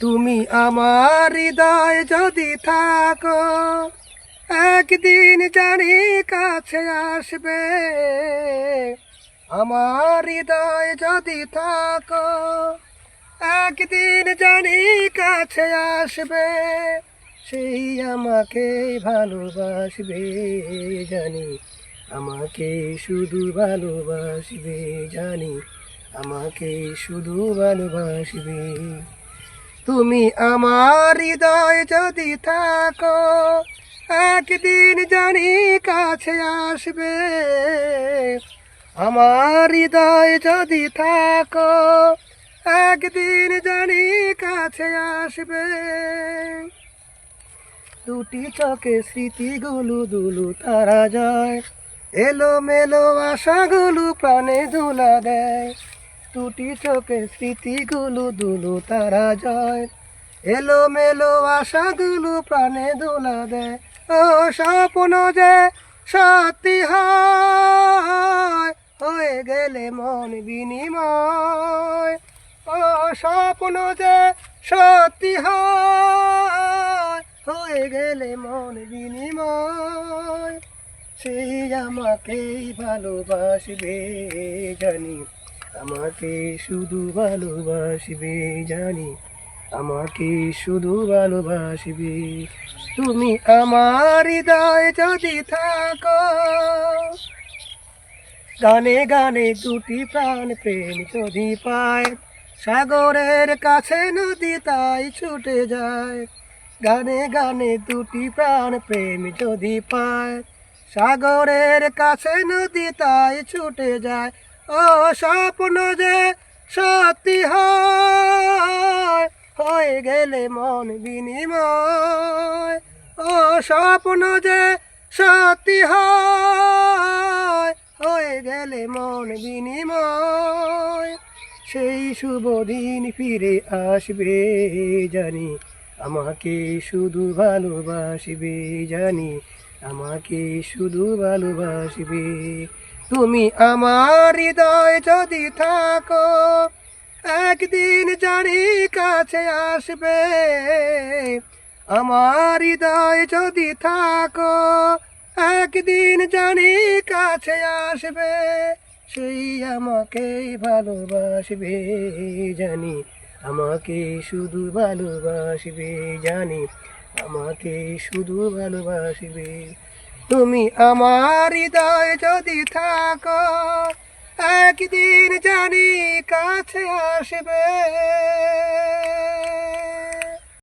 তুমি আমার হৃদয় যদি থাকো, একদিন জানি কাছে আসবে। আমার হৃদয় যদি থাকো, একদিন জানি কাছে আসবে। সেই আমাকে ভালোবাসবে জানি, আমাকে শুধু ভালোবাসবে জানি, আমাকে শুধু ভালোবাসবে। তুমি আমার হৃদয় যদি থাকো, একদিন জানি কাছে আসবে। আমার হৃদয় যদি থাকো, একদিন জানি কাছে আসবে। দুটি চোখে স্মৃতিগুলো দুলু তারা যায় এলো মেলো আশাগুলো প্রাণে দোলা দেয়। দুটি চোখে স্মৃতিগুলো দুলু, তারা যায় এলো মেলো আশাগুলো প্রাণে দোলা দেয়। ও স্বপ্ন যে সত্যি হয় গেলে মন বিনিময়। ও স্বপ্ন যে সত্যি হয়ে গেলে মন বিনিময়। সেই আমাকেই ভালোবাসবে জানি। আমাকে শুধু ভালোবাসবে জানি, আমাকে শুধু ভালোবাসবে। তুমি আমার হৃদয় যদি থাকো, গানে গানে দুটি প্রাণ প্রেম যদি পায়, সাগরের কাছে নদী তাই ছুটে যায়। গানে গানে দুটি প্রাণ প্রেম যদি পায়, সাগরের কাছে নদী তাই ছুটে যায়। স্বপ্ন যে সত্যি হয় গেলে মন বিনিময়। ও স্বপ্ন যে সত্যি হয়ে গেলে মন বিনিময়। সেই শুভ দিন ফিরে আসবে জানি, আমাকে শুধু ভালোবাসবে জানি। আমাকে শুধু ভালোবাসবে। তুমি আমার হৃদয় যদি থাকো, একদিন জানি কাছে আসবে। আমার হৃদয় যদি থাকো, একদিন জানি কাছে আসবে। সেই আমাকে ভালোবাসবে, জানি। আমাকে শুধু ভালোবাসবে, জানি। আমাকে শুধু ভালোবাসবে। তুমি আমার হৃদয় যদি থাকো একদিন জানি কাছে আসবে।